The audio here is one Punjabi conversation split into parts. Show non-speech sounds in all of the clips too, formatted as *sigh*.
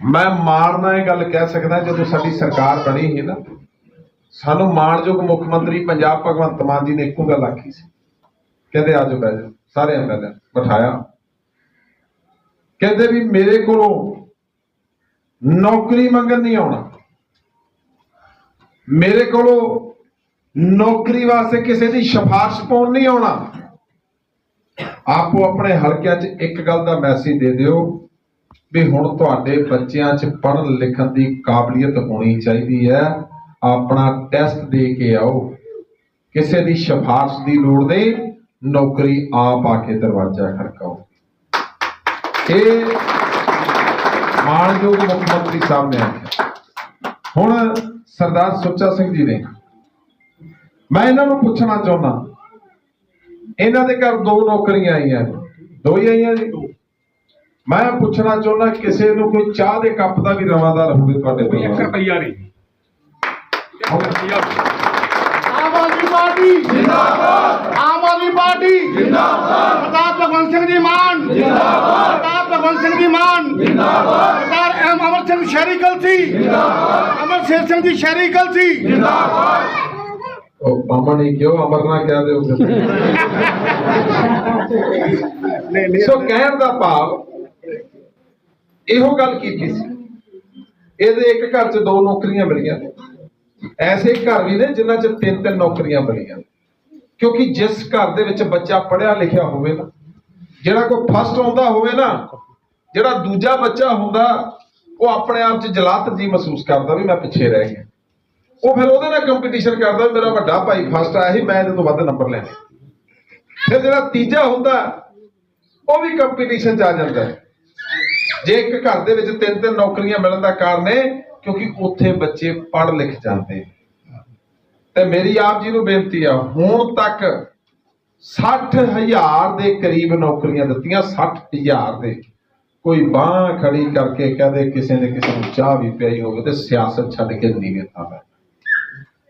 ਮੈਂ ਮਾਣ ਨਾਲ ਇਹ ਗੱਲ ਕਹਿ ਸਕਦਾ ਜਦੋਂ ਸਾਡੀ ਸਰਕਾਰ ਬਣੀ ਸੀ ਨਾ। ਸਾਨੂੰ ਮਾਣਯੋਗ ਮੁੱਖ ਮੰਤਰੀ ਪੰਜਾਬ ਭਗਵੰਤ ਮਾਨ ਜੀ ਨੇ ਇੱਕੋ ਗੱਲ ਆਖੀ ਸੀ। ਕਹਿੰਦੇ ਆਜੋ ਬਹਿ ਜਾਓ ਸਾਰੇ ਐਮਐਲਏ ਬਿਠਾਇਆ। ਕਹਿੰਦੇ ਵੀ ਮੇਰੇ ਕੋਲੋਂ ਨੌਕਰੀ ਮੰਗਣ ਨਹੀਂ ਆਉਣਾ। ਮੇਰੇ ਕੋਲੋਂ ਨੌਕਰੀ ਵਾਸਤੇ ਕਿਸੇ ਦੀ ਸਿਫਾਰਿਸ਼ ਪਾਉਣ ਨਹੀਂ ਆਉਣਾ। ਆਪੋ ਆਪਣੇ ਹਲਕਿਆਂ 'ਚ ਇੱਕ ਗੱਲ ਦਾ ਮੈਸੇਜ ਦੇ ਦਿਓ। ਵੀ ਹੁਣ ਤੁਹਾਡੇ ਬੱਚਿਆਂ 'ਚ ਪੜ੍ਹਨ ਲਿਖਣ ਦੀ ਕਾਬਲੀਅਤ ਹੋਣੀ ਚਾਹੀਦੀ ਹੈ। ਆਪਣਾ ਟੈਸਟ ਦੇ ਕੇ ਆਓ। ਕਿਸੇ ਦੀ ਸਿਫਾਰਿਸ਼ ਦੀ ਲੋੜ ਨਹੀਂ, ਨੌਕਰੀ ਆਪ ਆ ਕੇ ਦਰਵਾਜ਼ਾ ਖੜਕਾਓ। ਇਹ ਮਾਣਯੋਗ ਮੁੱਖ ਮੰਤਰੀ ਸਾਹਿਬ ਨੇ ਆਖਿਆ। ਹੁਣ ਸਰਦਾਰ ਸੁੱਚਾ ਸਿੰਘ ਜੀ ਨੇ, ਮੈਂ ਇਹਨਾਂ ਨੂੰ ਪੁੱਛਣਾ ਚਾਹੁੰਦਾ, ਇਹਨਾਂ ਦੇ ਘਰ ਦੋ ਨੌਕਰੀਆਂ ਆਈਆਂ ਦੋ ਹੀ ਆਈਆਂ ਜੀ? ਮੈਂ ਪੁੱਛਣਾ ਚਾਹੁੰਦਾ ਕਿਸੇ ਨੂੰ ਕੋਈ ਚਾਹ ਦੇ ਕੱਪ ਦਾ ਵੀ ਰਵਾਦਾਰ ਹੋਵੇ ਤੁਹਾਡੇ ਕੋਈ 1 ਪਰਿਵਾਰ ਰੁਪਈਆ ਨਹੀਂ। ਇੱਕ ਰੁਪਈਆ ਨਹੀਂ। ਆਮ ਆਦਮੀ ਪਾਰਟੀ। ਜਿੰਦਾਬਾਦ। ਆਮ ਆਦਮੀ ਪਾਰਟੀ। ਜਿੰਦਾਬਾਦ। ਸਰਦਾਰ ਭਗਵੰਤ ਸਿੰਘ ਜੀ ਮਾਨ। ਜਿੰਦਾਬਾਦ। ਸਰਦਾਰ ਭਗਵੰਤ ਸਿੰਘ ਜੀ ਮਾਨ। ਜਿੰਦਾਬਾਦ। ਸਰਦਾਰ ਐਮ ਅਮਰ ਸਿੰਘ ਸ਼ਹਿਰੀ ਕਲਸੀ ਜਿੰਦਾਬਾਦ। ਅਮਰ ਸ਼ੇਰ ਸਿੰਘ ਜੀ ਸ਼ਹਿਰੀ ਕਲਸੀ ਉਹ ਪਾਮਾ ਨਹੀਂ ਕਿਉਂ ਅਮਰਨਾ ਕਹਿ ਦਿਓ। *laughs* ਸੋ ਕਹਿਣ ਦਾ ਭਾਵ ਇਹੋ ਗੱਲ ਕੀਤੀ ਸੀ। ਇਹਦੇ ਇੱਕ ਘਰ 'ਚ ਦੋ ਨੌਕਰੀਆਂ ਮਿਲੀਆਂ। ਨੇ ਐਸੇ ਘਰ ਵੀ ਨੇ ਜਿਨ੍ਹਾਂ 'ਚ ਤਿੰਨ ਤਿੰਨ ਨੌਕਰੀਆਂ ਮਿਲੀਆਂ। ਕਿਉਂਕਿ ਜਿਸ ਘਰ ਦੇ ਵਿੱਚ ਬੱਚਾ ਪੜ੍ਹਿਆ ਲਿਖਿਆ ਹੋਵੇ ਨਾ, ਜਿਹੜਾ ਕੋਈ ਫਸਟ ਆਉਂਦਾ ਹੋਵੇ ਨਾ, ਜਿਹੜਾ ਦੂਜਾ ਬੱਚਾ ਹੁੰਦਾ, ਉਹ ਆਪਣੇ ਆਪ 'ਚ ਜਲਾਤ ਜੀ ਮਹਿਸੂਸ ਕਰਦਾ ਵੀ ਮੈਂ ਪਿੱਛੇ ਰਹਿ ਗਿਆ। ਉਹ ਫਿਰ ਉਹਦੇ ਨਾਲ ਕੰਪੀਟੀਸ਼ਨ ਕਰਦਾ ਵੀ ਮੇਰਾ ਵੱਡਾ ਭਾਈ ਫਸਟ ਆਇਆ ਸੀ, ਮੈਂ ਇਹਦੇ ਤੋਂ ਵੱਧ ਨੰਬਰ ਲੈਣੇ। ਫਿਰ ਜਿਹੜਾ ਤੀਜਾ ਹੁੰਦਾ, ਉਹ ਵੀ ਕੰਪੀਟੀਸ਼ਨ 'ਚ ਆ ਜਾਂਦਾ। ਹੈ ਜੇ ਇੱਕ ਘਰ ਦੇ ਵਿੱਚ ਤਿੰਨ ਤਿੰਨ ਨੌਕਰੀਆਂ ਮਿਲਣ ਦਾ ਕਾਰਨ ਹੈ ਕਿਉਂਕਿ ਉੱਥੇ ਬੱਚੇ ਪੜ੍ਹ ਲਿਖ ਜਾਂਦੇ। ਤੇ ਮੇਰੀ ਆਪ ਜੀ ਨੂੰ ਬੇਨਤੀ ਆ, ਹੁਣ ਤੱਕ 60000 ਦੇ ਕਰੀਬ ਨੌਕਰੀਆਂ ਦਿੱਤੀਆਂ 60000 ਦੇ। ਕੋਈ ਬਾਹ ਖੜੀ ਕਰਕੇ ਕਹਦੇ ਕਿਸੇ ਨੇ ਕਿਸੇ ਨੂੰ ਚਾਹ ਵੀ ਪਿਆਈ ਹੋਵੇ ਤੇ ਸਿਆਸਤ ਛੱਡ ਕੇ ਨੀਵੇਂ ਥਾਂ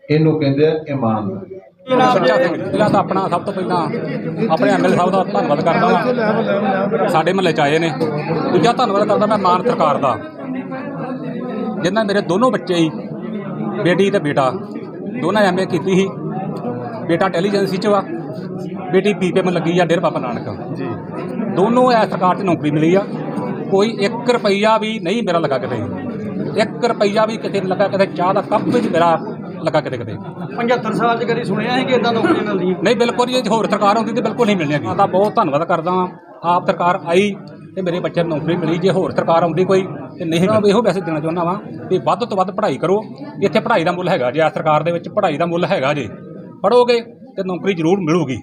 ਇਹਨੂੰ ਕਹਿੰਦੇ ਆ ਇਮਾਨਦਾਰੀ। ਸੁੱਚਾ ਸਿੰਘ ਪਹਿਲਾਂ ਤਾਂ ਆਪਣਾ ਸਭ ਤੋਂ ਪਹਿਲਾਂ ਆਪਣੇ ਐਮਐਲ ਸਾਹਿਬ ਦਾ ਧੰਨਵਾਦ ਕਰਦਾ ਹਾਂ ਸਾਡੇ ਮਹੱਲੇ ਚ ਆਏ ਨੇ। ਦੂਜਾ ਧੰਨਵਾਦ ਕਰਦਾ ਮੈਂ ਮਾਨ ਸਰਕਾਰ ਦਾ। ਜਿਨ੍ਹਾਂ ਮੇਰੇ ਦੋਨੋਂ ਬੱਚੇ ਹੀ ਬੇਟੀ ਤੇ ਬੇਟਾ। ਦੋਨਾਂ ਐਮਏ ਕੀਤੀ ਸੀ। ਬੇਟਾ ਇੰਟੈਲੀਜੈਂਸੀ ਚ ਵਾ। ਬੇਟੀ ਬੀਪੀਐਮ ਲੱਗੀ ਆ ਡੇਰ ਬਾਬਾ ਨਾਨਕ। ਜੀ। ਦੋਨੋਂ ਐ ਸਰਕਾਰ 'ਚ ਨੌਕਰੀ ਮਿਲੀ ਆ। ਕੋਈ 1 ਰੁਪਈਆ ਵੀ ਨਹੀਂ ਮੇਰਾ ਲੱਗਾ ਕਿਤੇ। 1 ਰੁਪਈਆ ਵੀ ਕਿਤੇ ਲੱਗਾ ਕਿਤੇ ਚਾਹ ਦਾ ਕੱਪ ਵੀ ਨੀ ਮੇਰਾ ਲੱਗਾ ਕਿਤੇ ਕਿਤੇ। 75 ਸਾਲ ਚ ਕਦੀ ਸੁਣਿਆ ਹੈ ਕਿ ਇਦਾਂ ਨੌਕਰੀਆਂ ਮਿਲਦੀਆਂ ਨਹੀਂ ਬਿਲਕੁਲ ਜੀ, ਜੇ ਹੋਰ ਸਰਕਾਰ ਹੁੰਦੀ ਤੇ ਬਿਲਕੁਲ ਨਹੀਂ ਮਿਲਣੀਆਂ ਮੈਂ ਤਾਂ ਬਹੁਤ ਧੰਨਵਾਦ ਕਰਦਾ ਹਾਂ ਆਪ ਸਰਕਾਰ ਆਈ ਤੇ ਮੇਰੇ ਬੱਚੇ ਨੂੰ ਨੌਕਰੀ ਮਿਲੀ। ਜੇ ਹੋਰ ਸਰਕਾਰ ਆਉਂਦੀ ਕੋਈ ਤੇ ਨਹੀਂ ਮੈਂ ਇਹੋ ਮੈਸੇਜ ਦੇਣਾ ਚਾਹੁੰਦਾ ਵਾਂ ਵੀ ਵੱਧ ਤੋਂ ਵੱਧ ਪੜ੍ਹਾਈ ਕਰੋ। ਇੱਥੇ ਪੜ੍ਹਾਈ ਦਾ ਮੁੱਲ ਹੈਗਾ ਜੇ ਆ ਸਰਕਾਰ ਦੇ ਵਿੱਚ ਪੜ੍ਹਾਈ ਦਾ ਮੁੱਲ ਹੈਗਾ ਜੇ। ਪੜੋਗੇ ਤੇ ਨੌਕਰੀ ਜ਼ਰੂਰ ਮਿਲੂਗੀ।